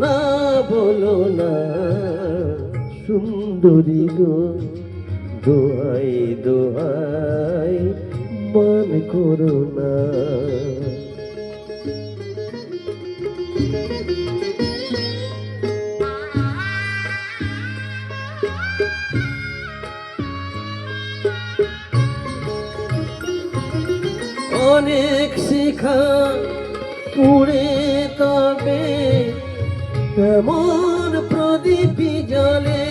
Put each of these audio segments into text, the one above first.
না বলো না সুন্দরী গো দোহাই দোহাই মান করো না। অনেক শিখা পুড়ে তবে কেমন প্রদীপ জলে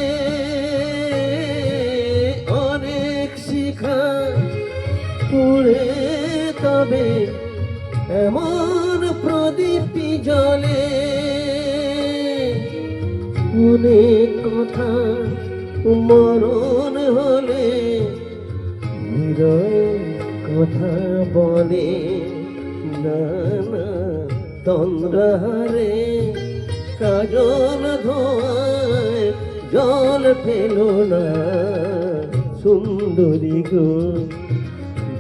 অনেক শিখা পুড়ে তবে এমন প্রদীপ জলে অনেক কথা মরণ হলে হৃদয় কথা বলে না না তন্দ্রাহারে কাজল ধোয়ায় জল ফেলো না। সুন্দরী গো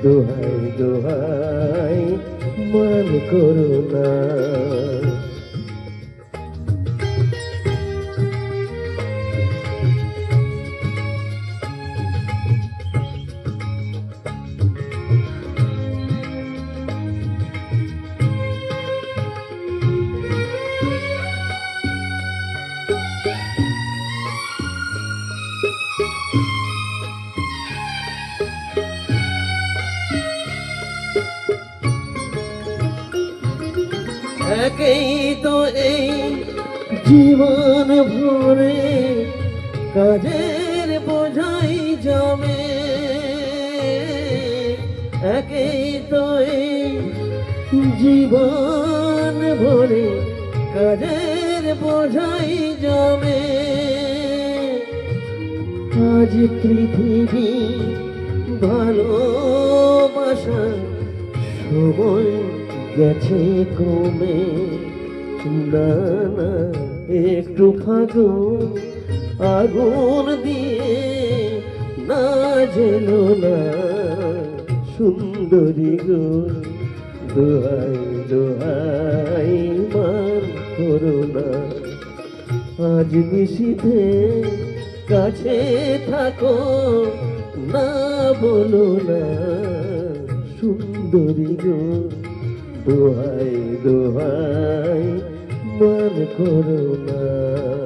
দোহাই দোহাই মান করো না। একেই তো এই জীবন ভরে কাজের বোঝাই জমে। একেই তো এই জীবন ভরে কাজের বোঝাই জমে। আজ পৃথিবী ভালোবাসা সময় গেছে কমে না না, একটু ফাগুন আগুন দিয়ে না জেলো না। সুন্দরী গো, দোহাই দোহাই মান করো না। আজ নিশীথে কাছে থাকো, না বলো না। সুন্দরী গো দোহাই দোহাই মন করো না